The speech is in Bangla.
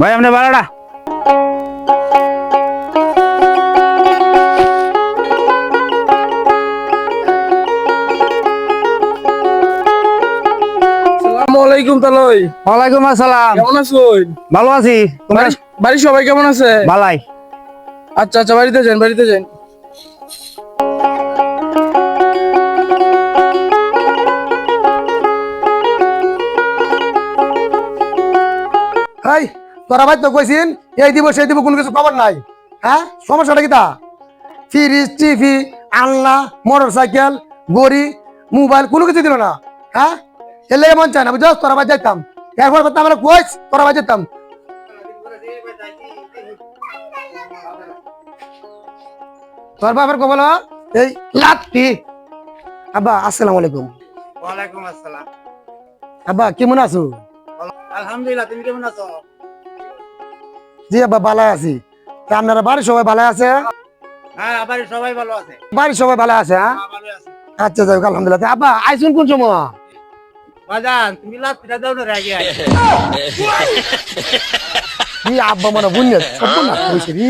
ভাই আপনার ভাড়াটা? আলাইকুম তালই। ওয়ালাইকুম আসসালাম। কেমন আছো ভালো আছি। তোমরা? বাড়ির সবাই কেমন আছে? ভালাই। আচ্ছা আচ্ছা বাড়িতে যান বাড়িতে যান। হাই। তোরা ভাই তো কইছিন এই দিব সেই দিব কোনো কিছু খবর নাই। হ্যাঁ? সমস্যাটা কি তা? ফ্রিজ টিভি আলনা মোটর সাইকেল গড়ি মোবাইল কোনো কিছু দিল না। হ্যাঁ? এর লেগে মন চায় না বুঝছ? তোরা ভাই যাইতাম। এরপর করতে আমরা কইস তোরা ভাই যেতাম তোর বাবার কবল এই লাত্তি আব্বা আসসালামু আলাইকুম। ওয়ালাইকুম আসসালাম। আব্বা কেমন আছো? আলহামদুলিল্লাহ তুমি কেমন আছো? জি আব্বা ভালো আছি। তা আপনারা বাড়ির সবাই ভালো আছে? হ্যাঁ আবার সবাই ভালো আছে। বাড়ির সবাই ভালো আছে হ্যাঁ? আচ্ছা যাই আলহামদুলিল্লাহ। আব্বা আইসুন কোন সময়? বাজান তুমি লাস্টটা দাও না রাগে আব্বা মানে বুঝলে সব না কইছে রে।